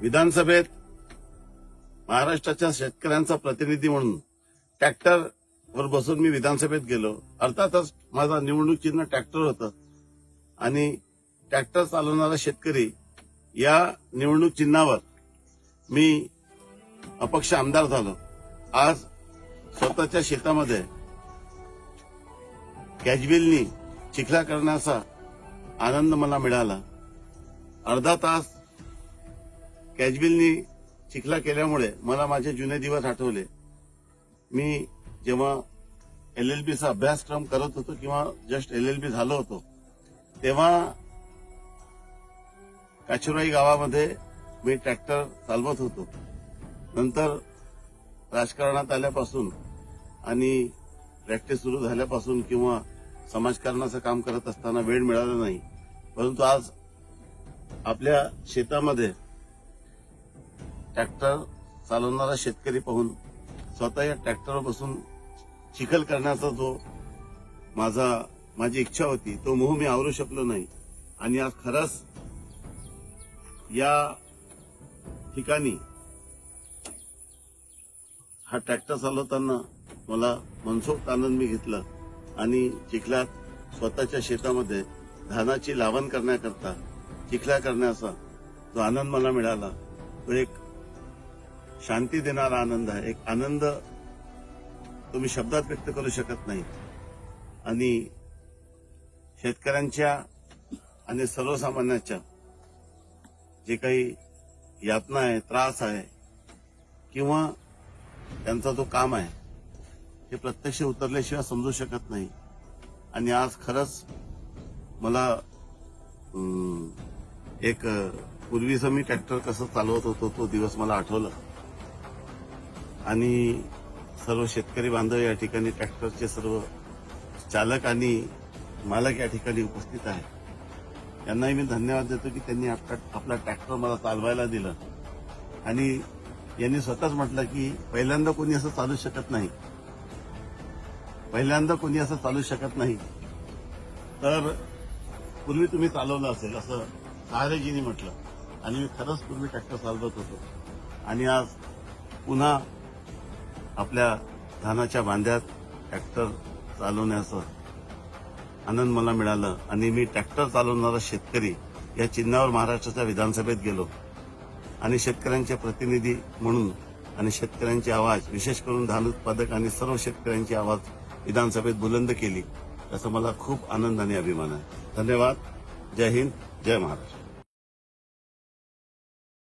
विधानसभेत महाराष्ट्राच्या शेतकऱ्यांचा प्रतिनिधी म्हणून ट्रॅक्टरवर बसून मी विधानसभेत गेलो. अर्थातच माझा निवडणूक चिन्ह ट्रॅक्टर होतं. आणि ट्रॅक्टर चालवणारा शेतकरी या निवडणूक चिन्हावर मी अपक्ष आमदार झालो. आज स्वतःच्या शेतामध्ये कॅजबिलनी चिखला करण्याचा आनंद मला मिळाला. अर्धा तास कॅजबिलनी चिखला केल्यामुळे मला माझे जुने दिवस आठवले. मी जेव्हा एल एल बीचा अभ्यासक्रम करत होतो किंवा जस्ट एल एल बी झालो होतो तेव्हा काचुराई गावामध्ये मी ट्रॅक्टर चालवत होतो. नंतर राजकारणात आल्यापासून आणि प्रॅक्टिस सुरू झाल्यापासून किंवा समाजकारणाचं काम करत असताना वेळ मिळाला नाही परंतु आज आपल्या शेतामध्ये ट्रॅक्टर चालवणारा शेतकरी पाहून स्वतः या ट्रॅक्टरवर बसून चिखल करण्याचा जो माझा माझी इच्छा होती तो मोह मी आवरू शकलो नाही. आणि आज खरंच या ठिकाणी हा ट्रॅक्टर चालवताना मला मनसोक्त आनंद मी घेतला आणि चिखलात स्वतःच्या शेतामध्ये धानाची लावण करण्याकरता चिखला करण्याचा जो आनंद मला मिळाला तो एक शांती देणारा आनंद आहे. एक आनंद तुम्ही शब्दात व्यक्त करू शकत नाही. आणि शेतकऱ्यांच्या आणि सर्वसामान्यांच्या जे काही यातना आहे त्रास आहे किंवा त्यांचा जो काम आहे हे प्रत्यक्ष उतरल्याशिवाय समजू शकत नाही. आणि आज खरंच मला एक पूर्वीचं मी ट्रॅक्टर कसं चालवत होतो तो दिवस मला आठवला. आणि सर्व शेतकरी बांधव या ठिकाणी ट्रॅक्टरचे सर्व चालक आणि मालक या ठिकाणी उपस्थित आहेत. त्यांनाही मी धन्यवाद देतो की त्यांनी आपला आपला ट्रॅक्टर मला चालवायला दिलं. आणि यांनी स्वतःच म्हटलं की पहिल्यांदा कोणी असं चालू शकत नाही. पहिल्यांदा कोणी असं चालू शकत नाही. तर पूर्वी तुम्ही चालवलं असेल असं सहारेजीनी म्हटलं. आणि मी खरंच पूर्वी ट्रॅक्टर चालवत होतो. आणि आज पुन्हा आपल्या धानाच्या बांध्यात ट्रॅक्टर चालवण्याचं आनंद मला मिळालं. आणि मी ट्रॅक्टर चालवणारा शेतकरी या चिन्हावर महाराष्ट्राच्या विधानसभेत गेलो. आणि शेतकऱ्यांचे प्रतिनिधी म्हणून आणि शेतकऱ्यांची आवाज विशेष करून धान उत्पादक आणि सर्व शेतकऱ्यांची आवाज विधानसभेत बुलंद केली त्याचा मला खूप आनंद आणि अभिमान आहे. धन्यवाद. जय हिंद. जय महाराष्ट्र.